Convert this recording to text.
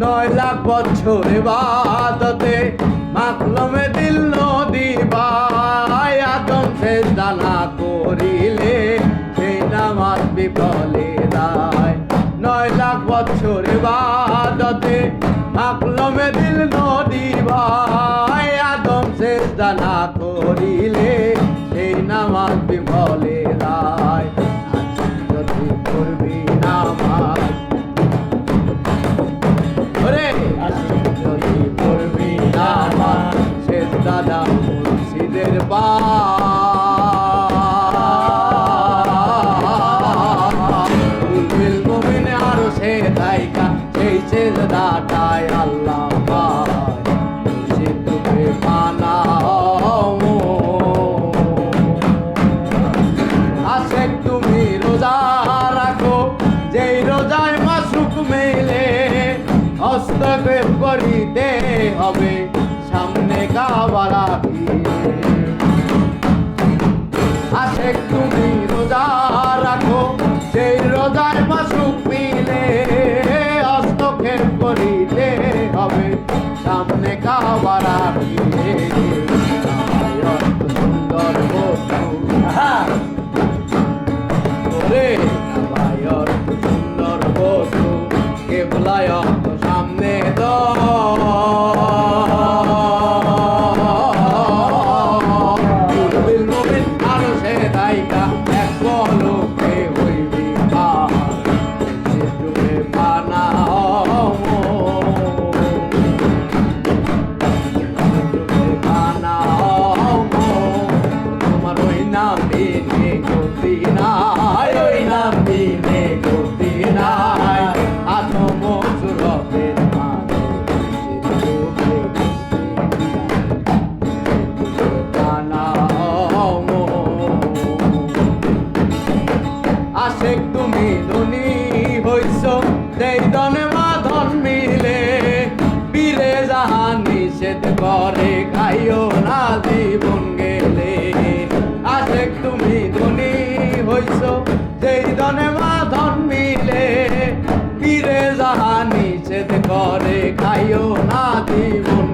নয় লাখ বছর বাদতে মাকলমে দিল নদী বাই আদম শেষ দানা করিলে, সেই নামাজ বিফলে রায় নয় লাখ বছর বাদতে মাকলমে দিল নদী ভাই, আদম সে জানা করিলে সেই নামাজ বিফলে রায়। যদি করবি নামাজ। দাটায় আল্লাহ মুর্শিদ রূপে বানাও তুমি রোজা রাখো, যেই রোজায় মাসুক মেলে, হস্তক্ষেপ করিতে হবে, সামনে কাবা সামনে কাবা রাখিয়ে সুন্দর নাবায়র সুন্দর বস্তু কেবলায় আশেক, তুমি ধনী হইছ। দেই মাধন মিলে। জাহান নিষেধ করে, খাইও না জীবন গেলে। আশেক, তুমি ধনী হইছ। দনে মাধন মিলে। বীরে জাহান নিষেধ করে, খাইও না জীবন